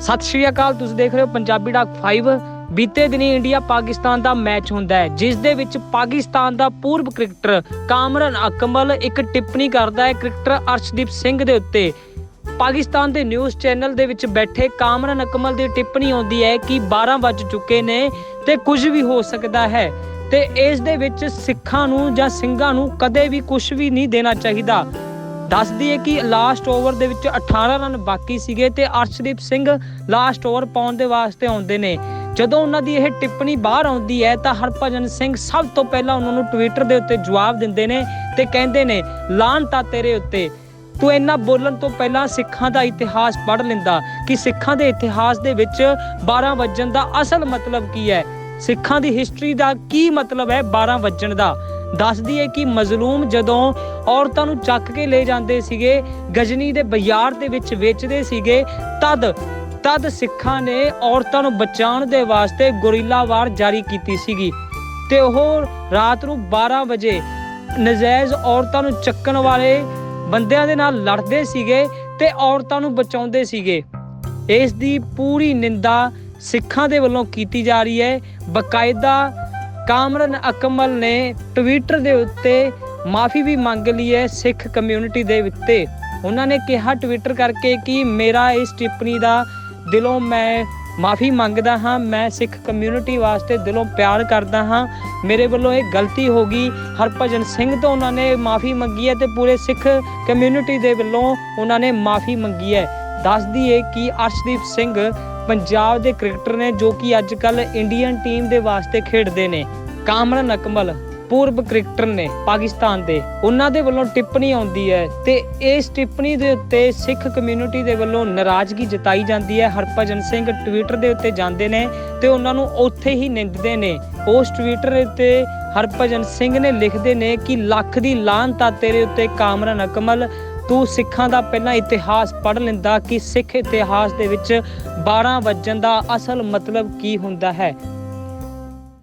ਸਤਿ ਸ਼੍ਰੀ ਅਕਾਲ, ਤੁਸੀਂ ਦੇਖ ਰਹੇ ਹੋ ਪੰਜਾਬੀ ਡਾਕ 5 ਬੀਤੇ ਦਿਨੀ ਇੰਡੀਆ ਪਾਕਿਸਤਾਨ ਦਾ ਮੈਚ ਹੁੰਦਾ ਹੈ, ਜਿਸ ਦੇ ਵਿੱਚ ਪਾਕਿਸਤਾਨ ਦਾ ਪੂਰਬ ਕ੍ਰਿਕਟਰ ਕਾਮਰਨ ਅਕਮਲ ਇੱਕ ਟਿੱਪਣੀ ਕਰਦਾ ਹੈ ਕ੍ਰਿਕਟਰ ਅਰਸ਼ਦੀਪ ਸਿੰਘ ਦੇ ਉੱਤੇ। ਪਾਕਿਸਤਾਨ ਦੇ ਨਿਊਜ਼ ਚੈਨਲ ਦੇ ਵਿੱਚ ਬੈਠੇ ਕਾਮਰਨ ਅਕਮਲ ਦੀ ਟਿੱਪਣੀ ਆਉਂਦੀ ਹੈ ਕਿ 12 ਵੱਜ ਚੁੱਕੇ ਨੇ ਤੇ ਕੁਝ ਵੀ ਹੋ ਸਕਦਾ ਹੈ ਤੇ ਇਸ ਦੇ ਵਿੱਚ ਸਿੱਖਾਂ ਨੂੰ ਜਾਂ ਸਿੰਘਾਂ ਨੂੰ ਕਦੇ ਵੀ ਕੁਝ ਵੀ ਨਹੀਂ ਦੇਣਾ ਚਾਹੀਦਾ। ਦੱਸ ਦਈਏ ਕਿ ਲਾਸਟ ਓਵਰ ਦੇ ਵਿੱਚ 18 ਰਨ ਬਾਕੀ ਸੀਗੇ ਤੇ ਅਰਸ਼ਦੀਪ ਸਿੰਘ ਲਾਸਟ ਓਵਰ ਪਾਉਣ ਦੇ ਵਾਸਤੇ ਆਉਂਦੇ ਨੇ। ਜਦੋਂ ਉਹਨਾਂ ਦੀ ਇਹ ਟਿੱਪਣੀ ਬਾਹਰ ਆਉਂਦੀ ਹੈ ਤਾਂ ਹਰਭਜਨ ਸਿੰਘ ਸਭ ਤੋਂ ਪਹਿਲਾਂ ਉਹਨਾਂ ਨੂੰ ਟਵਿੱਟਰ ਦੇ ਉੱਤੇ ਜਵਾਬ ਦਿੰਦੇ ਨੇ ਤੇ ਕਹਿੰਦੇ ਨੇ ਲਾਹਨਤਾ ਤੇਰੇ ਉੱਤੇ। ਤੂੰ ਇੰਨਾ ਬੋਲਣ ਤੋਂ ਪਹਿਲਾਂ ਸਿੱਖਾਂ ਦਾ ਇਤਿਹਾਸ ਪੜ੍ਹ ਲੈਂਦਾ ਕਿ ਸਿੱਖਾਂ ਦੇ ਇਤਿਹਾਸ ਦੇ ਵਿੱਚ 12 ਵਜਣ ਦਾ ਅਸਲ ਮਤਲਬ ਕੀ ਹੈ? ਸਿੱਖਾਂ ਦੀ ਹਿਸਟਰੀ ਦਾ ਕੀ ਮਤਲਬ ਹੈ 12 ਵਜਣ ਦਾ? ਦੱਸਦੀ ਹੈ ਕਿ ਮਜ਼ਲੂਮ ਜਦੋਂ ਔਰਤਾਂ ਨੂੰ ਚੱਕ ਕੇ ਲੈ ਜਾਂਦੇ ਸੀਗੇ, ਗਜਨੀ ਦੇ ਬਾਜ਼ਾਰ ਦੇ ਵਿੱਚ ਵੇਚਦੇ ਸੀਗੇ, ਤਦ ਤਦ ਸਿੱਖਾਂ ਨੇ ਔਰਤਾਂ ਨੂੰ ਬਚਾਉਣ ਦੇ ਵਾਸਤੇ ਗੁਰੀਲਾ ਵਾਰ ਜਾਰੀ ਕੀਤੀ ਸੀਗੀ। ਤੇ ਉਹ ਰਾਤ ਨੂੰ 12 ਵਜੇ ਨਜਾਇਜ਼ ਔਰਤਾਂ ਨੂੰ ਚੱਕਣ ਵਾਲੇ ਬੰਦਿਆਂ ਦੇ ਨਾਲ ਲੜਦੇ ਸੀਗੇ ਤੇ ਔਰਤਾਂ ਨੂੰ ਬਚਾਉਂਦੇ ਸੀਗੇ। ਇਸ ਦੀ ਪੂਰੀ ਨਿੰਦਾ ਸਿੱਖਾਂ ਦੇ ਵੱਲੋਂ ਕੀਤੀ ਜਾ ਰਹੀ ਹੈ। ਬਕਾਇਦਾ ਕਾਮਰਨ ਅਕਮਲ ਨੇ ਟਵਿੱਟਰ ਦੇ ਉੱਤੇ ਮਾਫੀ ਵੀ ਮੰਗ ਲਈ ਹੈ ਸਿੱਖ ਕਮਿਊਨਿਟੀ ਦੇ ਉੱਤੇ। ਉਹਨਾਂ ਨੇ ਕਿਹਾ ਟਵਿੱਟਰ ਕਰਕੇ ਕਿ ਮੇਰਾ ਇਸ ਟਿੱਪਣੀ ਦਾ ਦਿਲੋਂ ਮੈਂ ਮਾਫੀ ਮੰਗਦਾ ਹਾਂ, ਮੈਂ ਸਿੱਖ ਕਮਿਊਨਿਟੀ ਵਾਸਤੇ ਦਿਲੋਂ ਪਿਆਰ ਕਰਦਾ ਹਾਂ। ਮੇਰੇ ਵੱਲੋਂ ਇਹ ਗਲਤੀ ਹੋ ਗਈ। ਹਰਭਜਨ ਸਿੰਘ ਤੋਂ ਉਹਨਾਂ ਨੇ ਮਾਫੀ ਮੰਗੀ ਹੈ ਤੇ ਪੂਰੇ ਸਿੱਖ ਕਮਿਊਨਿਟੀ ਦੇ ਵੱਲੋਂ ਉਹਨਾਂ ਨੇ ਮਾਫੀ ਮੰਗੀ ਹੈ। ਦੱਸ ਦਈਏ ਕਿ ਅਰਸ਼ਦੀਪ ਸਿੰਘ ਪੰਜਾਬ ਦੇ ਕ੍ਰਿਕਟਰ ਨੇ ਜੋ ਕਿ ਅੱਜ ਕੱਲ ਇੰਡੀਅਨ ਟੀਮ ਦੇ ਵਾਸਤੇ ਖੇਡਦੇ ਨੇ। ਕਾਮਰਨ ਅਕਮਲ ਪੂਰਬ ਕ੍ਰਿਕਟਰ ਨੇ ਪਾਕਿਸਤਾਨ ਦੇ। ਉਹਨਾਂ ਦੇ ਵੱਲੋਂ ਟਿੱਪਣੀ ਆਉਂਦੀ ਹੈ ਤੇ ਇਸ ਟਿੱਪਣੀ ਦੇ ਉੱਤੇ ਸਿੱਖ ਕਮਿਊਨਿਟੀ ਦੇ ਵੱਲੋਂ ਨਾਰਾਜ਼ਗੀ ਜਤਾਈ ਜਾਂਦੀ ਹੈ। ਹਰਭਜਨ ਸਿੰਘ ਟਵਿੱਟਰ ਦੇ ਉੱਤੇ ਜਾਂਦੇ ਨੇ ਤੇ ਉਹਨਾਂ ਨੂੰ ਉੱਥੇ ਹੀ ਨਿੰਦਦੇ ਨੇ। ਉਸ ਟਵਿੱਟਰ ਉੱਤੇ ਹਰਭਜਨ ਸਿੰਘ ਨੇ ਲਿਖਦੇ ਨੇ ਕਿ ਲੱਖ ਦੀ ਲਾਹਨਤਾ ਤੇਰੇ ਉੱਤੇ ਕਾਮਰਨ ਅਕਮਲ ਤੂੰ ਸਿੱਖਾਂ ਦਾ ਪਹਿਲਾਂ ਇਤਿਹਾਸ ਪੜ੍ਹ ਲੈਂਦਾ ਕਿ ਸਿੱਖ ਇਤਿਹਾਸ ਦੇ ਵਿੱਚ 12 ਵਜਣ ਦਾ ਅਸਲ ਮਤਲਬ ਕੀ ਹੁੰਦਾ ਹੈ?